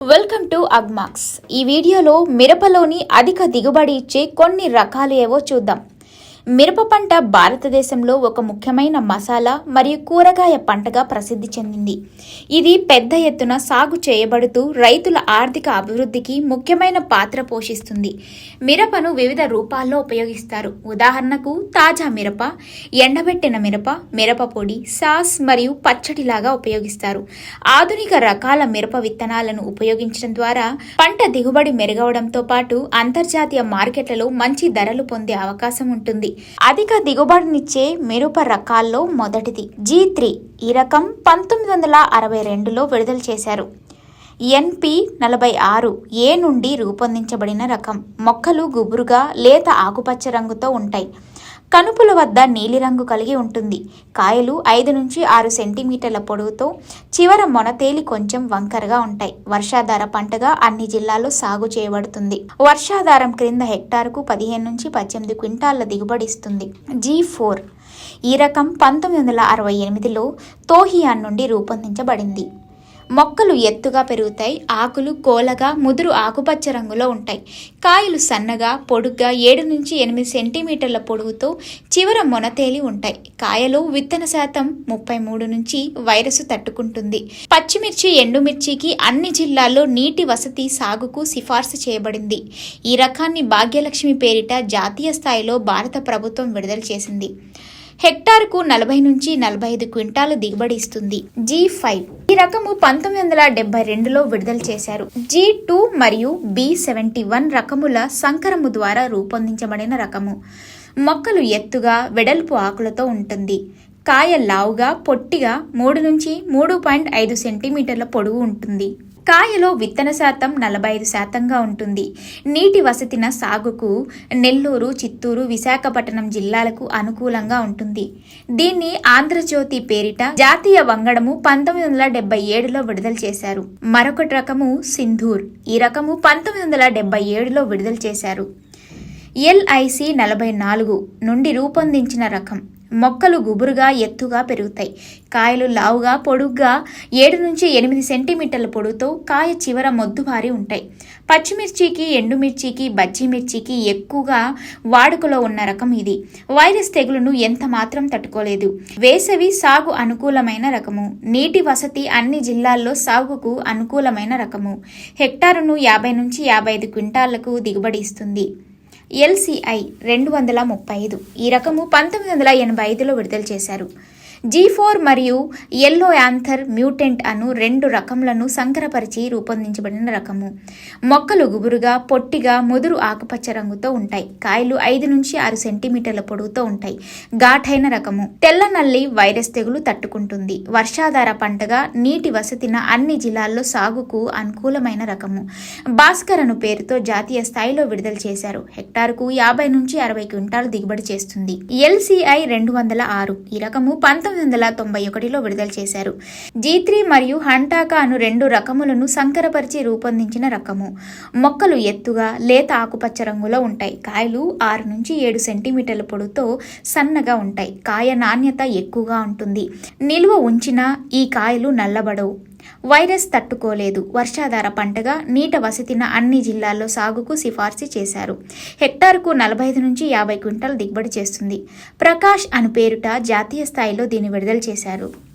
Welcome to Agmax. ఈ వీడియోలో మిరపలోని అధిక దిగుబడి ఇచ్చే కొన్ని రకాలు ఏవో చూద్దాం. మిరప పంట భారతదేశంలో ఒక ముఖ్యమైన మసాలా మరియు కూరగాయ పంటగా ప్రసిద్ధి చెందింది. ఇది పెద్ద ఎత్తున సాగు చేయబడుతూ రైతుల ఆర్థిక అభివృద్ధికి ముఖ్యమైన పాత్ర పోషిస్తుంది. మిరపను వివిధ రూపాల్లో ఉపయోగిస్తారు. ఉదాహరణకు తాజా మిరప ఎండబెట్టిన మిరప మిరప పొడి సాస్ మరియు పచ్చడిలాగా ఉపయోగిస్తారు. ఆధునిక రకాల మిరప విత్తనాలను ఉపయోగించడం ద్వారా పంట దిగుబడి మెరుగవడంతో పాటు అంతర్జాతీయ మార్కెట్లలో మంచి ధరలు పొందే అవకాశం ఉంటుంది. అధిక దిగుబడినిచ్చే మిరప రకాల్లో మొదటిది. జీ త్రీ ఈ రకం పంతొమ్మిది వందల అరవై రెండులో విడుదల చేశారు. ఎన్పి నలభై ఆరు ఏ నుండి రూపొందించబడిన రకం. మొక్కలు గుబురుగా లేత ఆకుపచ్చ రంగుతో ఉంటాయి. కనుపుల వద్ద నీలిరంగు కలిగి ఉంటుంది. కాయలు ఐదు నుంచి ఆరు సెంటీమీటర్ల పొడవుతో చివర మొనతేలి కొంచెం వంకరగా ఉంటాయి. వర్షాధార పంటగా అన్ని జిల్లాల్లో సాగు చేయబడుతుంది. వర్షాధారం క్రింద హెక్టార్కు పదిహేను నుంచి పద్దెనిమిది క్వింటాళ్ళ దిగుబడి ఇస్తుంది. జీ ఫోర్ ఈ రకం పంతొమ్మిది వందల అరవై ఎనిమిదిలో తోహియాన్ నుండి రూపొందించబడింది. మొక్కలు ఎత్తుగా పెరుగుతాయి ఆకులు కోలగా ముదురు ఆకుపచ్చ రంగులో ఉంటాయి. కాయలు సన్నగా పొడుగ్గా ఏడు నుంచి ఎనిమిది సెంటీమీటర్ల పొడవుతో చివర మొనతేలి ఉంటాయి. కాయలో విత్తన శాతం ముప్పై మూడు నుంచి వైరస్ తట్టుకుంటుంది. పచ్చిమిర్చి ఎండుమిర్చికి అన్ని జిల్లాల్లో నీటి వసతి సాగుకు సిఫార్సు చేయబడింది. ఈ రకాన్ని భాగ్యలక్ష్మి పేరిట జాతీయ స్థాయిలో భారత ప్రభుత్వం విడుదల చేసింది. హెక్టార్కు నలభై నుంచి నలభై ఐదు క్వింటాలు దిగుబడి ఇస్తుంది. జీ ఫైవ్ ఈ రకము పంతొమ్మిది వందల డెబ్బై రెండులో విడుదల చేశారు. జీ టూ మరియు బి సెవెంటీ వన్ రకముల సంకరము ద్వారా రూపొందించబడిన రకము. మొక్కలు ఎత్తుగా వెడల్పు ఆకులతో ఉంటుంది. కాయ లావుగా పొట్టిగా మూడు నుంచి మూడు పాయింట్ ఐదు సెంటీమీటర్ల పొడవు ఉంటుంది. కాయలో విత్తన శాతం నలభై ఐదు శాతంగా ఉంటుంది. నీటి వసతిన సాగుకు నెల్లూరు చిత్తూరు విశాఖపట్నం జిల్లాలకు అనుకూలంగా ఉంటుంది. దీన్ని ఆంధ్రజ్యోతి పేరిట జాతీయ వంగడము పంతొమ్మిది వందల డెబ్బై ఏడులో విడుదల చేశారు. మరొకటి రకము సింధూర్ ఈ రకము పంతొమ్మిది వందల డెబ్బై ఏడులో విడుదల చేశారు. ఎల్ఐసి నలభై నాలుగు నుండి రూపొందించిన రకం. మొక్కలు గుబురుగా ఎత్తుగా పెరుగుతాయి. కాయలు లావుగా పొడుగ్గా ఏడు నుంచి ఎనిమిది సెంటీమీటర్ల పొడుగుతో కాయ చివర మొద్దుబారి ఉంటాయి. పచ్చిమిర్చికి ఎండుమిర్చికి బజ్జీ మిర్చికి ఎక్కువగా వాడుకలో ఉన్న రకం ఇది. వైరస్ తెగులును ఎంత మాత్రం తట్టుకోలేదు. వేసవి సాగు అనుకూలమైన రకము. నీటి వసతి అన్ని జిల్లాల్లో సాగుకు అనుకూలమైన రకము. హెక్టారును యాభై నుంచి యాభై ఐదు క్వింటాళ్ళకు దిగుబడి ఇస్తుంది. ఎల్సిఐ రెండు వందల ముప్పై ఐదు. ఈ రకము పంతొమ్మిది వందల ఎనభై ఐదులో విడుదల చేశారు. జీ ఫోర్ మరియు ఎల్లో యాంథర్ మ్యూటెంట్ అను రెండు రకములను సంకరపరిచి రూపొందించబడిన రకము. మొక్కలు గుబురుగా పొట్టిగా ముదురు ఆకుపచ్చ రంగుతో ఉంటాయి. కాయలు ఐదు నుంచి ఆరు సెంటీమీటర్ల పొడవుతో ఉంటాయి. ఘాటైన రకము. తెల్ల నల్లి వైరస్ తెగులు తట్టుకుంటుంది. వర్షాధార పంటగా నీటి వసతిన అన్ని జిల్లాల్లో సాగుకు అనుకూలమైన రకము. భాస్కరను పేరుతో జాతీయ స్థాయిలో విడుదల చేశారు. హెక్టార్కు యాభై నుంచి అరవై క్వింటాలు దిగుబడి చేస్తుంది. ఎల్సిఐ రెండు వందల ఆరు. ఈ రకము పంతొమ్మిది వందల తొంభై ఒకటిలో విడుదల చేశారు. జీ త్రీ మరియు హంటాకా అను రెండు రకములను సంకరపరిచి రూపొందించిన రకము. మొక్కలు ఎత్తుగా లేత ఆకుపచ్చ రంగులో ఉంటాయి. కాయలు ఆరు నుంచి ఏడు సెంటీమీటర్ల పొడుతో సన్నగా ఉంటాయి. కాయ నాణ్యత ఎక్కువగా ఉంటుంది. నిల్వ ఉంచిన ఈ కాయలు నల్లబడవు. వైరస్ తట్టుకోలేదు. వర్షాధార పంటగా నీట వసతిన అన్ని జిల్లాల్లో సాగుకు సిఫార్సు చేశారు. హెక్టార్కు నలభై ఐదు నుంచి యాభై క్వింటాల్ దిగుబడి చేస్తుంది. ప్రకాష్ అను పేరుట జాతీయ స్థాయిలో దీన్ని విడుదల చేశారు.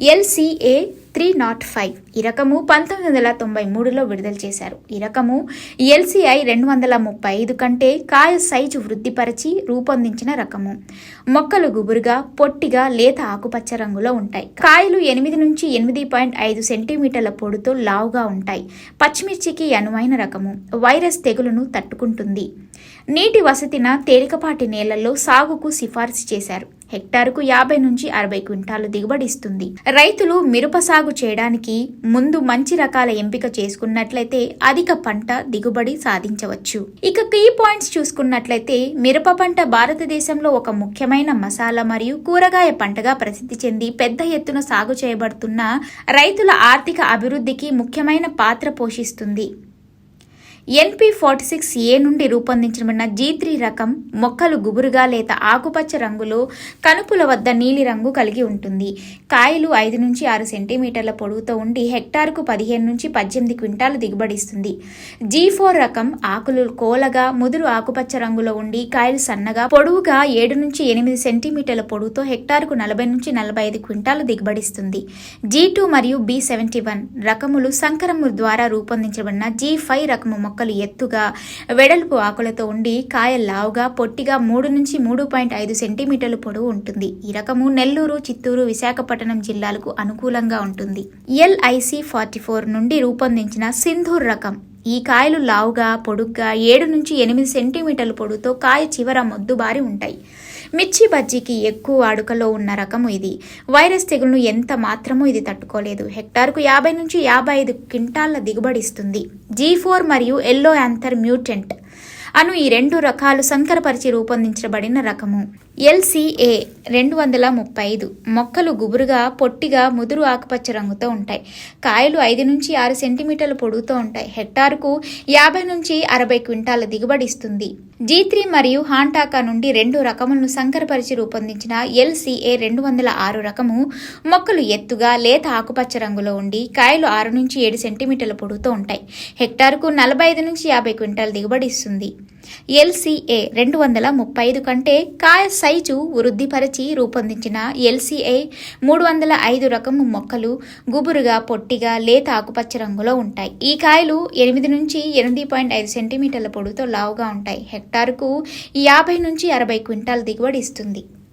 ఎల్సిఏ త్రీ నాట్ ఫైవ్ ఈ రకము పంతొమ్మిది వందల తొంభై మూడులో విడుదల చేశారు. ఈ రకము ఎల్సిఐ రెండు వందల ముప్పై ఐదు కంటే కాయ సైజు వృద్ధిపరచి రూపొందించిన రకము. మొక్కలు గుబురుగా పొట్టిగా లేత ఆకుపచ్చ రంగులో ఉంటాయి. కాయలు ఎనిమిది నుంచి ఎనిమిది పాయింట్ ఐదు సెంటీమీటర్ల పొడుతో లావుగా ఉంటాయి. పచ్చిమిర్చికి అనువైన రకము. వైరస్ తెగులును తట్టుకుంటుంది. నీటి వసతిన తేలికపాటి నేలల్లో సాగుకు సిఫార్సు చేశారు. హెక్టారుకు యాభై నుంచి అరవై క్వింటాలు దిగుబడి ఇస్తుంది. రైతులు మిరప సాగు చేయడానికి ముందు మంచి రకాల ఎంపిక చేసుకున్నట్లయితే అధిక పంట దిగుబడి సాధించవచ్చు. ఇక కీ పాయింట్స్ చూసుకున్నట్లయితే మిరప పంట భారతదేశంలో ఒక ముఖ్యమైన మసాలా మరియు కూరగాయ పంటగా ప్రసిద్ధి చెంది పెద్ద ఎత్తున సాగు చేయబడుతున్న రైతుల ఆర్థిక అభివృద్ధికి ముఖ్యమైన పాత్ర పోషిస్తుంది. ఎన్పి ఫార్టీ సిక్స్ ఏ నుండి రూపొందించబడిన జీ త్రీ రకం మొక్కలు గుబురుగా లేత ఆకుపచ్చ రంగులో కనుపుల వద్ద నీలి రంగు కలిగి ఉంటుంది. కాయలు ఐదు నుంచి ఆరు సెంటీమీటర్ల పొడవుతో ఉండి హెక్టార్కు పదిహేను నుంచి పద్దెనిమిది క్వింటాలు దిగుబడిస్తుంది. జీ ఫోర్ రకం ఆకులు కోలగా ముదురు ఆకుపచ్చ రంగులో ఉండి కాయలు సన్నగా పొడవుగా ఏడు నుంచి ఎనిమిది సెంటీమీటర్ల పొడవుతో హెక్టార్కు నలభై నుంచి నలభై ఐదు క్వింటాలు దిగుబడిస్తుంది. జీ టూ మరియు బి సెవెంటీ వన్ రకములు సంకరము ద్వారా రూపొందించబడిన జీ ఫైవ్ రకము మొక్క మొక్కలు ఎత్తుగా వెడల్పు ఆకులతో ఉండి కాయ లావుగా పొట్టిగా మూడు నుంచి మూడు పాయింట్ ఐదు సెంటీమీటర్లు పొడవు ఉంటుంది. ఈ రకము నెల్లూరు చిత్తూరు విశాఖపట్నం జిల్లాలకు అనుకూలంగా ఉంటుంది. ఎల్ఐసి ఫార్టీ ఫోర్ నుండి రూపొందించిన సింధూర్ రకం. ఈ కాయలు లావుగా పొడుగ్గా ఏడు నుంచి ఎనిమిది సెంటీమీటర్ల పొడుతో కాయ చివర మొద్దుబారి ఉంటాయి. మిర్చి బజ్జీకి ఎక్కువ వాడుకలో ఉన్న రకము ఇది. వైరస్ తెగులను ఎంత మాత్రమూ ఇది తట్టుకోలేదు. హెక్టార్కు యాభై నుంచి యాభై ఐదు క్వింటాళ్ళ దిగుబడి ఇస్తుంది. జీ ఫోర్ మరియు ఎల్లో యాంథర్ మ్యూటెంట్ అను ఈ రెండు రకాలు సంకరపరిచి రూపొందించబడిన రకము. ఎల్సిఏ రెండు వందల ముప్పై ఐదు. మొక్కలు గుబురుగా పొట్టిగా ముదురు ఆకుపచ్చ రంగుతో ఉంటాయి. కాయలు ఐదు నుంచి ఆరు సెంటీమీటర్ల పొడవుతో ఉంటాయి. హెక్టార్కు యాభై నుంచి అరవై క్వింటాల దిగుబడి ఇస్తుంది. జీ త్రీ మరియు హాంటాకా నుండి రెండు రకములను సంకరపరిచి రూపొందించిన ఎల్సిఏ రెండు వందల ఆరు రకము మొక్కలు ఎత్తుగా లేత ఆకుపచ్చ రంగులో ఉండి కాయలు ఆరు నుంచి ఏడు సెంటీమీటర్ల పొడవుతో ఉంటాయి. హెక్టార్కు నలభై ఐదు నుంచి యాభై క్వింటాల దిగుబడి ఇస్తుంది. ఎల్సిఏ రెండు వందల ముప్పై ఐదు కంటే కాయ సైజు వృద్ధిపరిచి రూపొందించిన ఎల్సిఏ మూడు వందల ఐదు రకము మొక్కలు గుబురుగా పొట్టిగా లేత ఆకుపచ్చ రంగులో ఉంటాయి. ఈ కాయలు ఎనిమిది నుంచి ఎనిమిది పాయింట్ ఐదు సెంటీమీటర్ల పొడవుతో లావుగా ఉంటాయి. హెక్టార్కు యాభై నుంచి అరవై క్వింటాల్ దిగుబడి ఇస్తుంది.